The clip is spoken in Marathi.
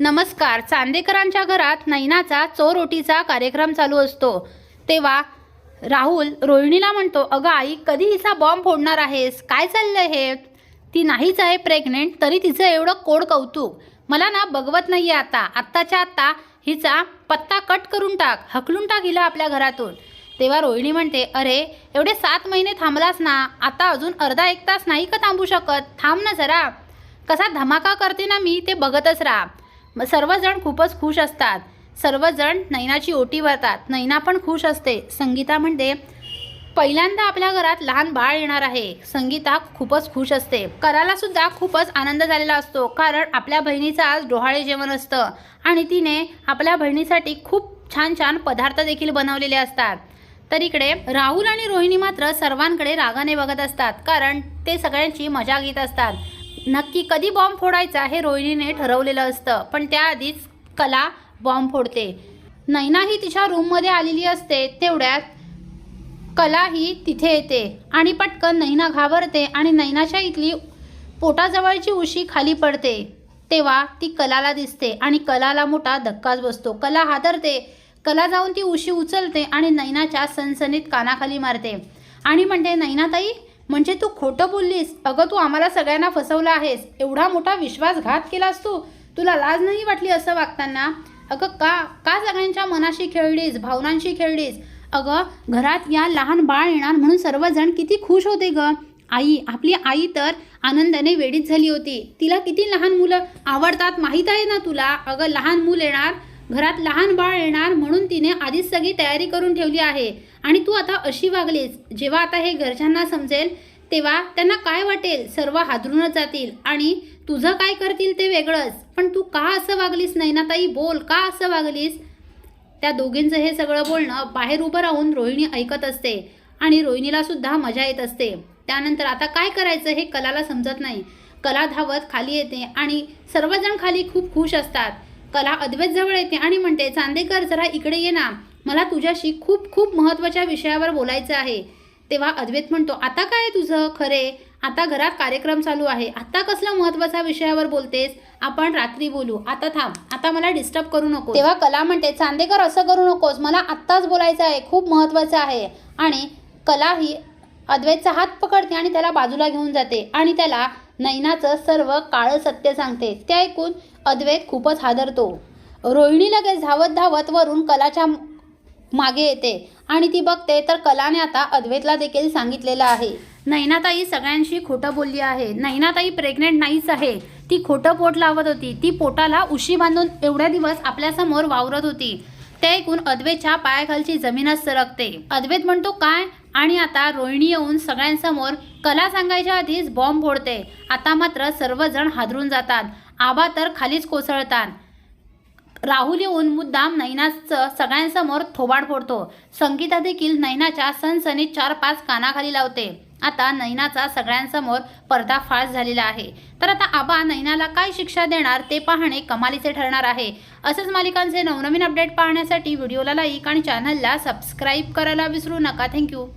नमस्कार चांदेकरांच्या घरात नैनाचा चोरोटीचा कार्यक्रम चालू असतो. तेव्हा राहुल रोहिणीला म्हणतो अगं आई कधी हिचा बॉम्ब फोडणार आहेस? काय चाललं हे? ती नाहीच आहे प्रेग्नेंट तरी तिचं एवढं कोड कौतुक. मला ना बघवत नाही आहे आता. आत्ताच्या आत्ता हिचा पत्ता कट करून टाक हकलून टाक हिला आपल्या घरातून. तेव्हा रोहिणी म्हणते अरे एवढे सात महिने थांबलास ना? आता अजून अर्धा एक तास नाही का थांबू शकत? थांब ना जरा. कसा धमाका करते ना मी ते बघतच राहा. मग सर्वजण खूपच खुश असतात. सर्वजण नैनाची ओटी भरतात. नैना पण खुश असते. संगीता म्हणते पहिल्यांदा आपल्या घरात लहान बाळ येणार आहे. संगीता खूपच खुश असते. कराला सुद्धा खूपच आनंद झालेला असतो. कारण आपल्या बहिणीचं आज डोहाळे जेवण असतं आणि तिने आपल्या बहिणीसाठी खूप छान छान पदार्थ देखील बनवलेले असतात. तर इकडे राहुल आणि रोहिणी मात्र सर्वांकडे रागाने बघत असतात. कारण ते सगळ्यांची मजा घेत असतात. नक्की कधी बॉम्ब फोडायचा हे रोहिणीने ठरवलेलं असतं पण त्याआधीच कला बॉम्ब फोडते. नैना ही तिच्या रूममध्ये आलेली असते तेवढ्यात कला ही तिथे येते आणि पटकन नैना घाबरते आणि नैनाच्या इथली पोटाजवळची उशी खाली पडते. तेव्हा ती कलाला दिसते आणि कलाला मोठा धक्काच बसतो. कला हादरते कला जाऊन ती उशी उचलते आणि नैनाच्या सनसनीत कानाखाली मारते. आणि म्हणते नैनाताई म्हणजे तू खोटं बोललीस. अगं तू आम्हाला सगळ्यांना फसवलं आहेस. एवढा मोठा विश्वासघात केलास तू. तुला लाज नाही वाटली असं वागताना? अगं का का सगळ्यांच्या मनाशी खेळलीस भावनांशी खेळलीस? अगं घरात या लहान बाळ येणार म्हणून सर्वजण किती खुश होते गं. आई आपली आई तर आनंदाने वेडीत झाली होती. तिला किती लहान मुलं आवडतात माहीत आहे ना तुला? अगं लहान मूल येणार घरात लहान बाळ येणार म्हणून तिने आधीच सगळी तयारी करून ठेवली आहे. आणि तू आता अशी वागलीस जेव्हा आता हे घरच्यांना समजेल तेव्हा त्यांना काय वाटेल? सर्व हादरूनच जातील. आणि तुझं काय करतील ते वेगळंच. पण तू का असं वागलीस नैनाताई? बोल का असं वागलीस? त्या दोघींचं हे सगळं बोलणं बाहेर उभं राहून रोहिणी ऐकत असते. आणि रोहिणीला सुद्धा मजा येत असते. त्यानंतर आता काय करायचं हे कलाला समजत नाही. कला धावत खाली येते आणि सर्वजण खाली खूप खुश असतात. कला अद्वैत जवळ येते आणि म्हणते चांदेकर जरा इकडे ये ना. मला तुझ्याशी खूप खूप महत्त्वाच्या विषयावर बोलायचं आहे. तेव्हा अद्वैत म्हणतो आता काय तुझं? खरे. आता घरात कार्यक्रम चालू आहे. आता कसला महत्त्वाच्या विषयावर बोलतेस? आपण रात्री बोलू. आता थांब. आता मला डिस्टर्ब करू नको तेव्हा कला म्हणते चांदेकर असं करू नकोस. मला आत्ताच बोलायचं आहे. खूप महत्त्वाचं आहे. आणि कला ही अद्वैतचा हात पकडते आणि त्याला बाजूला घेऊन जाते. आणि त्याला नैनाचं सर्व काळं सत्य सांगते. ते ऐकून अद्वैत खूपच हादरतो. रोहिणी लगेच धावत धावत वरून कलाच्या मागे येते आणि ती बघते तर कलाने आता अद्वैतला देखील सांगितलेलं आहे. नैनाताई सगळ्यांशी खोटं बोलली आहे. नैनाताई प्रेग्नेंट नाहीच आहे. ती खोटं पोट लावत होती. ती पोटाला उशी बांधून एवढ्या दिवस आपल्यासमोर वावरत होती. ते ऐकून अद्वैतच्या पायाखालची जमीनच सरकते. अद्वैत म्हणतो काय? आणि आता रोहिणी येऊन सगळ्यांसमोर कला सांगायच्या आधीच बॉम्ब फोडते. आता मात्र सर्वजण हादरून जातात. आबा तर खालीच कोसळतात. राहुल येऊन मुद्दाम नैनाचं सगळ्यांसमोर थोबाड फोडतो. संगीता देखील नैनाच्या सनसनीत चार पाच कानाखाली लावते. आता नैनाचा सगळ्यांसमोर पर्दाफाश झालेला आहे. तर आता आबा नैनाला काय शिक्षा देणार ते पाहणे कमालीचे ठरणार आहे. असेच मालिकांचे नवनवीन अपडेट पाहण्यासाठी व्हिडिओला लाईक आणि चॅनलला सबस्क्राईब करायला विसरू नका. थँक्यू